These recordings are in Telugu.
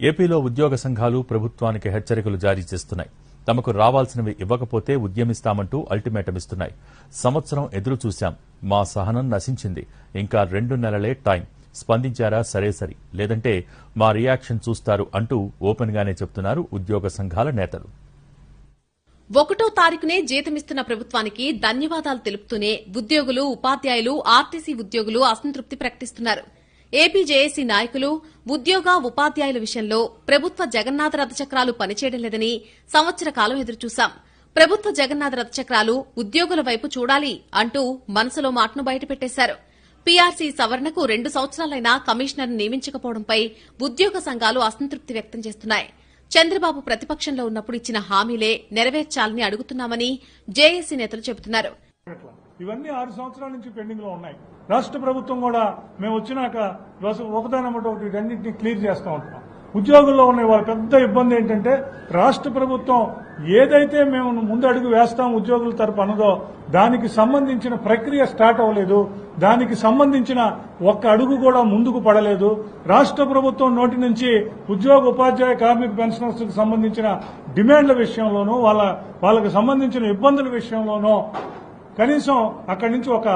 ఏపీలో ఉద్యోగ సంఘాలు ప్రభుత్వానికి హెచ్చరికలు జారీ చేస్తున్నాయి. తమకు రావాల్సినవి ఇవ్వకపోతే ఉద్యమిస్తామంటూ అల్టిమేటం ఇస్తున్నాయి. సంవత్సరం ఎదురు చూశాం. మా సహనం నశించింది. ఇంకా రెండు నెలలే టైం. స్పందించారా? సరే సరి. లేదంటే మా రియాక్షన్ చూస్తారు అంటూ ఓపెన్ గానే చెప్తున్నారు ఉద్యోగ సంఘాల నేతలు. ఒకటో తారీఖునే జీతమిస్తున్న ప్రభుత్వానికి ధన్యవాదాలు తెలుపుతూనే ఉద్యోగులు ఉపాధ్యాయులు ఆర్టీసీ ఉద్యోగులు అసంతృప్తి ప్రకటిస్తున్నారు. ఏపీ జేఏసీ నాయకులు ఉద్యోగ ఉపాధ్యాయుల విషయంలో ప్రభుత్వ జగన్నాథ రథచక్రాలు పనిచేయడం లేదని సంవత్సర కాలం ఎదురుచూశాం. ప్రభుత్వ జగన్నాథ రథచక్రాలు ఉద్యోగుల వైపు చూడాలి అంటూ మనసులో మాటను బయటపెట్టేశారు. పీఆర్సీ సవరణకు రెండు సంవత్సరాలైనా కమిషనర్ నియమించకపోవడంపై ఉద్యోగ సంఘాలు అసంతృప్తి వ్యక్తం చేస్తున్నాయి. చంద్రబాబు ప్రతిపక్షంలో ఉన్నప్పుడు ఇచ్చిన హామీలే నెరవేర్చాలని అడుగుతున్నామని జేఏసీ నేతలు చెబుతున్నారు. ఇవన్నీ ఆరు సంవత్సరాల నుంచి పెండింగ్లో ఉన్నాయి. రాష్ట్ర ప్రభుత్వం కూడా మేము వచ్చినాక ఒకదాని ఒకటి రెండింటిని క్లియర్ చేస్తూ ఉంటున్నాం. ఉద్యోగుల్లో ఉన్న వాళ్ళ పెద్ద ఇబ్బంది ఏంటంటే రాష్ట్ర ప్రభుత్వం ఏదైతే మేము ముందు అడుగు వేస్తాం ఉద్యోగుల తరపు అన్నదో దానికి సంబంధించిన ప్రక్రియ స్టార్ట్ అవ్వలేదు దానికి సంబంధించిన ఒక్క అడుగు కూడా ముందుకు పడలేదు. రాష్ట్ర ప్రభుత్వం నోటి నుంచి ఉద్యోగ ఉపాధ్యాయ కార్మిక పెన్షనర్స్ సంబంధించిన డిమాండ్ల విషయంలోనూ వాళ్ళ వాళ్ళకి సంబంధించిన ఇబ్బందుల విషయంలోనూ కనీసం అక్కడి నుంచి ఒక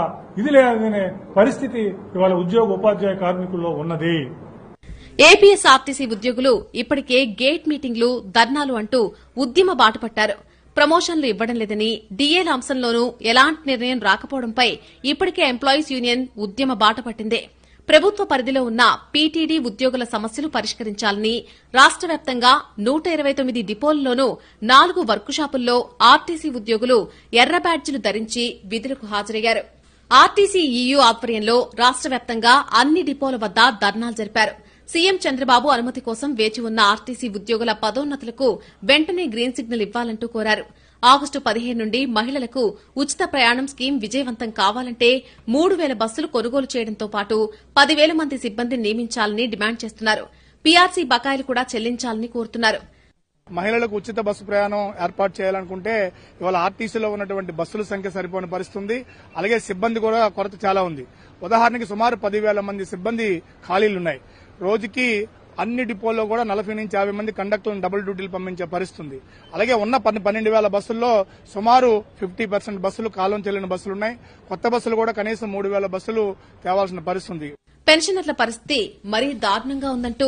ఇది లేదనే పరిస్థితి ఇవాళ ఉద్యోగ ఉపాధ్యాయ కార్మికుల్లో ఉన్నది. ఏపీఎస్ ఆర్టీసీ ఉద్యోగులు ఇప్పటికే గేట్ మీటింగ్లు ధర్నాలు అంటూ ఉద్యమ బాట పట్టారు. ప్రమోషన్లు ఇవ్వడం లేదని డీఏల అంశంలోనూ ఎలాంటి నిర్ణయం రాకపోవడంపై ఇప్పటికే ఎంప్లాయీస్ యూనియన్ ఉద్యమ బాట పట్టిందే. ప్రభుత్వ పరిధిలో ఉన్న పీటీడీ ఉద్యోగుల సమస్యలు పరిష్కరించాలని రాష్ట వ్యాప్తంగా నూట ఇరవై తొమ్మిది డిపోల్లోనూ నాలుగు వర్కుషాపుల్లో ఆర్టీసీ ఉద్యోగులు ఎర్ర బ్యాడ్జీలు ధరించి విధులకు హాజరయ్యారు. ఆర్టీసీ ఈయూ ఆధ్వర్యంలో రాష్ట వ్యాప్తంగా అన్ని డిపోల వద్ద ధర్నాలు జరిపారు. సీఎం చంద్రబాబు అనుమతి కోసం వేచి ఉన్న ఆర్టీసీ ఉద్యోగుల పదోన్నతులకు వెంటనే గ్రీన్ సిగ్నల్ ఇవ్వాలంటూ కోరారు. ఆగస్టు పదిహేను నుండి మహిళలకు ఉచిత ప్రయాణం స్కీం విజయవంతం కావాలంటే మూడు వేల బస్సులు కొనుగోలు చేయడంతో పాటు పదివేల మంది సిబ్బందిని నియమించాలని డిమాండ్ చేస్తున్నారు. పీఆర్సీ బకాయిలు కూడా చెల్లించాలని కోరుతున్నారు. మహిళలకు ఉచిత బస్సు ప్రయాణం ఏర్పాటు చేయాలనుకుంటే ఇవాళ ఆర్టీసీలో ఉన్నటువంటి బస్సుల సంఖ్య సరిపోని పరిస్థితుంది. అలాగే సిబ్బంది కూడా కొరత చాలా ఉంది. ఉదాహరణకి సుమారు పదివేల మంది సిబ్బంది ఖాళీలున్నాయి. రోజుకి అన్ని డిపోల్లో కూడా నలభై నుంచి యాభై మంది కండక్టర్లను డబుల్ డ్యూటీలు పంపించే పరిస్థితుంది. అలాగే ఉన్న పన్నెండు వేల బస్సుల్లో సుమారు ఫిఫ్టీ పర్సెంట్ బస్సులు కాలం చెల్లిన బస్సులు ఉన్నాయి. కొత్త బస్సులు కూడా కనీసం మూడు వేల బస్సులు తేవాల్సిన పరిస్థితుంది. పెన్షనర్ల పరిస్థితి మరీ దారుణంగా ఉందంటూ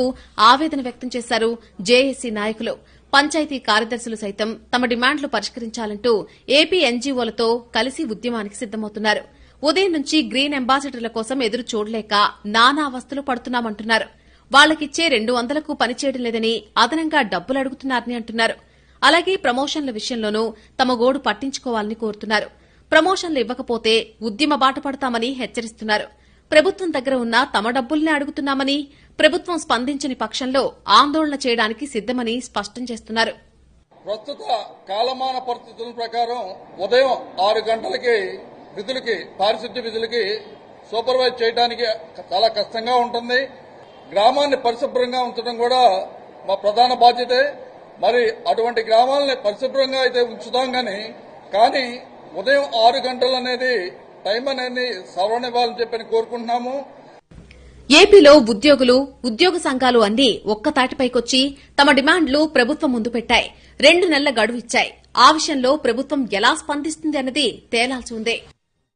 ఆవేదన వ్యక్తం చేశారు జేఏసీ నాయకులు. పంచాయతీ కార్యదర్శులు సైతం తమ డిమాండ్లు పరిష్కరించాలంటూ ఏపీ ఎన్జీఓలతో కలిసి ఉద్యమానికి సిద్దమవుతున్నారు ఉదయం నుంచి గ్రీన్ అంబాసిడర్ల కోసం ఎదురు చూడలేక నానా అవస్థలు పడుతున్నామంటున్నారు. వాళ్ళకిచ్చే రెండు వందలకు పనిచేయడం లేదని అదనంగా డబ్బులు అడుగుతున్నారని అంటున్నారు. అలాగే ప్రమోషన్ల విషయంలోనూ తమ గోడు పట్టించుకోవాలని కోరుతున్నారు. ప్రమోషన్లు ఇవ్వకపోతే ఉద్యమ బాట పడతామని హెచ్చరిస్తున్నారు. ప్రభుత్వం దగ్గర ఉన్న తమ డబ్బుల్నే అడుగుతున్నామని ప్రభుత్వం స్పందించని పక్షంలో ఆందోళన చేయడానికి సిద్దమని స్పష్టం చేస్తున్నారు. ప్రస్తుత కాలమాన పరిస్థితుల ప్రకారం ఉదయం ఆరు గంటలకి విధులకి పారిశుద్ధ్య విధులకి సూపర్వైజ్ చేయడానికి చాలా కష్టంగా ఉంటుంది. గ్రామాన్ని పరిశుభ్రంగా ఉంచడం కూడా మా ప్రధాన బాధ్యతే. మరి అటువంటి గ్రామాలని పరిశుభ్రంగా అయితే ఉంచుతాం కానీ కానీ ఉదయం ఆరు గంటలు అనేది టైం అనేది సవరణివ్వాలని చెప్పని కోరుకుంటున్నాము. ఏపీలో ఉద్యోగులు ఉద్యోగ సంఘాలు అన్ని ఒక్కతాటిపైకొచ్చి తమ డిమాండ్లు ప్రభుత్వం ముందు పెట్టాయి. రెండు నెలల గడువు ఇచ్చాయి. ఆ విషయంలో ప్రభుత్వం ఎలా స్పందిస్తుంది అన్నది తేలాల్సి ఉంది.